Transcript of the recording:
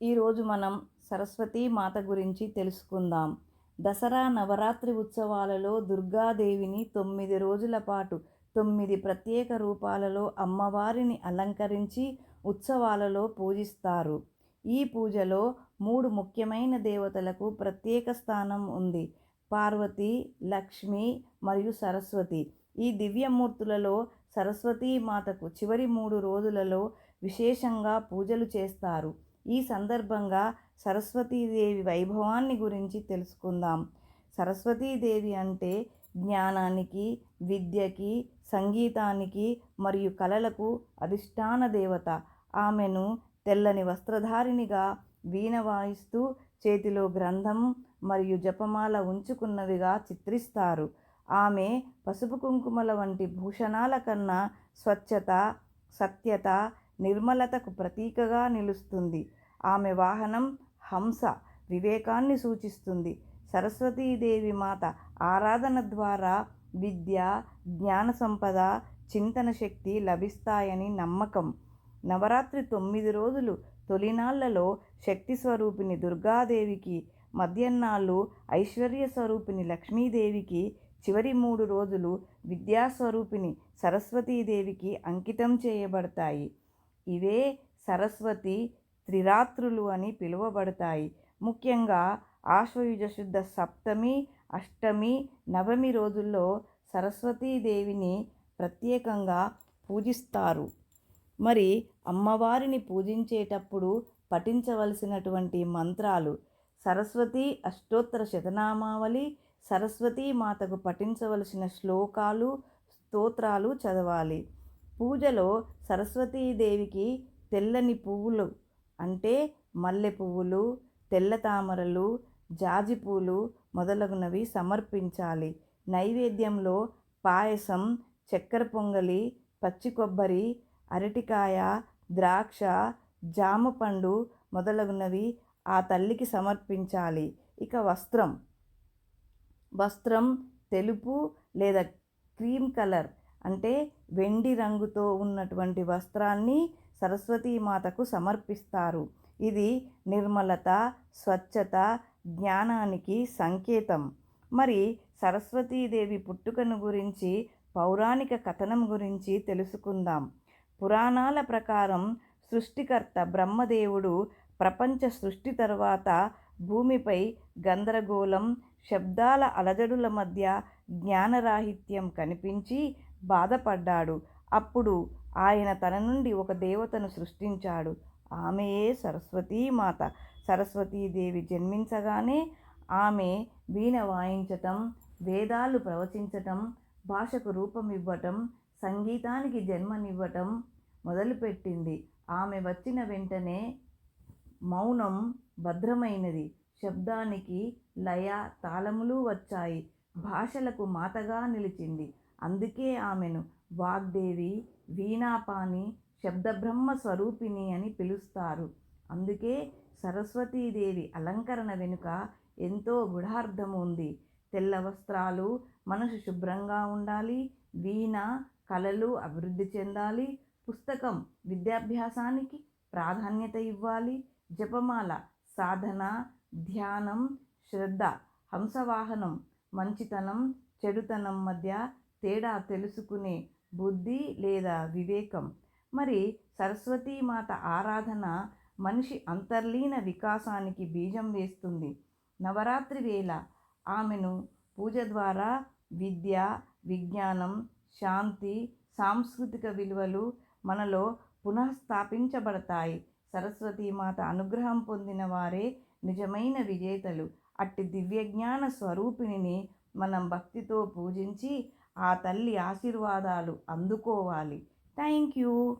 ఈరోజు మనం సరస్వతీ మాత గురించి తెలుసుకుందాం. దసరా నవరాత్రి ఉత్సవాలలో దుర్గాదేవిని తొమ్మిది రోజుల పాటు తొమ్మిది ప్రత్యేక రూపాలలో అమ్మవారిని అలంకరించి ఉత్సవాలలో పూజిస్తారు. ఈ పూజలో మూడు ముఖ్యమైన దేవతలకు ప్రత్యేక స్థానం ఉంది. పార్వతి లక్ష్మి మరియు సరస్వతి. ఈ దివ్యమూర్తులలో సరస్వతీ మాతకు చివరి మూడు రోజులలో విశేషంగా పూజలు చేస్తారు. ఈ సందర్భంగా సరస్వతీదేవి వైభవాన్ని గురించి తెలుసుకుందాం. సరస్వతీదేవి అంటే జ్ఞానానికి విద్యకి సంగీతానికి మరియు కళలకు అధిష్టాన దేవత. ఆమెను తెల్లని వస్త్రధారిణిగా వీణ వాయిస్తూ చేతిలో గ్రంథం మరియు జపమాల ఉంచుకున్నవిగా చిత్రిస్తారు. ఆమె పసుపు కుంకుమల వంటి భూషణాల కన్నా స్వచ్ఛత సత్యత నిర్మలతకు ప్రతీకగా నిలుస్తుంది. ఆమె వాహనం హంస వివేకాన్ని సూచిస్తుంది. సరస్వతీదేవి మాత ఆరాధన ద్వారా విద్య జ్ఞాన సంపద చింతన శక్తి లభిస్తాయని నమ్మకం. నవరాత్రి తొమ్మిది రోజులు తొలినాళ్ళలో శక్తి స్వరూపిణి దుర్గాదేవికి మధ్యాహ్నాలు ఐశ్వర్య స్వరూపిణి లక్ష్మీదేవికి చివరి మూడు రోజులు విద్యాస్వరూపిణి సరస్వతీదేవికి అంకితం చేయబడతాయి. ఇవే సరస్వతి త్రిరాత్రులు అని పిలువబడతాయి. ముఖ్యంగా ఆశ్వయుజ శుద్ధ సప్తమి అష్టమి నవమి రోజుల్లో సరస్వతీదేవిని ప్రత్యేకంగా పూజిస్తారు. మరి అమ్మవారిని పూజించేటప్పుడు పఠించవలసినటువంటి మంత్రాలు సరస్వతి అష్టోత్తర శతనామావళి సరస్వతీ మాతకు పఠించవలసిన శ్లోకాలు స్తోత్రాలు చదవాలి. పూజలో సరస్వతీదేవికి తెల్లని పువ్వులు అంటే మల్లె పువ్వులు తెల్ల తామరలు జాజి పూలు మొదలగునవి సమర్పించాలి. నైవేద్యంలో పాయసం చక్కెర పొంగలి పచ్చి కొబ్బరి అరటికాయ ద్రాక్ష జామ పండు మొదలగునవి ఆ తల్లికి సమర్పించాలి. ఇక వస్త్రం. వస్త్రం తెలుపు లేదా క్రీమ్ కలర్ అంటే వెండి రంగుతో ఉన్నటువంటి వస్త్రాన్ని సరస్వతీమాతకు సమర్పిస్తారు. ఇది నిర్మలత స్వచ్ఛత జ్ఞానానికి సంకేతం. మరి సరస్వతీదేవి పుట్టుకను గురించి పౌరాణిక కథనం గురించి తెలుసుకుందాం. పురాణాల ప్రకారం సృష్టికర్త బ్రహ్మదేవుడు ప్రపంచ సృష్టి తర్వాత భూమిపై గందరగోళం శబ్దాల అలజడుల మధ్య జ్ఞానరాహిత్యం కనిపించి బాధపడ్డాడు. అప్పుడు ఆయన తన నుండి ఒక దేవతను సృష్టించాడు. ఆమెయే సరస్వతీమాత. సరస్వతీదేవి జన్మించగానే ఆమె వీణ వాయించటం వేదాలు ప్రవచించటం భాషకు రూపం ఇవ్వటం సంగీతానికి జన్మనివ్వటం మొదలుపెట్టింది. ఆమె వచ్చిన వెంటనే మౌనం భద్రమైనది. శబ్దానికి లయ తాళములు వచ్చాయి. భాషలకు మాతగా నిలిచింది. అందుకే ఆమెను వాగ్దేవి వీణాపాని శబ్దబ్రహ్మ స్వరూపిణి అని పిలుస్తారు. అందుకే సరస్వతీదేవి అలంకరణ వెనుక ఎంతో గుఢార్థం ఉంది. తెల్ల వస్త్రాలు మనసు శుభ్రంగా ఉండాలి. వీణ కళలు అభివృద్ధి చెందాలి. పుస్తకం విద్యాభ్యాసానికి ప్రాధాన్యత ఇవ్వాలి. జపమాల సాధన ధ్యానం శ్రద్ధ హంసవాహనం మంచితనం చెడుతనం మధ్య తేడా తెలుసుకునే బుద్ధి లేదా వివేకం. మరి సరస్వతీమాత ఆరాధన మనిషి అంతర్లీన వికాసానికి బీజం వేస్తుంది. నవరాత్రి వేళ ఆమెను పూజ ద్వారా విద్య విజ్ఞానం శాంతి సాంస్కృతిక విలువలు మనలో పునఃస్థాపించబడతాయి. సరస్వతీమాత అనుగ్రహం పొందిన వారే నిజమైన విజేతలు. అట్టి దివ్యజ్ఞాన స్వరూపిణిని మనం భక్తితో పూజించి ఆ తల్లి ఆశీర్వాదాలు అందుకోవాలి. Thank you.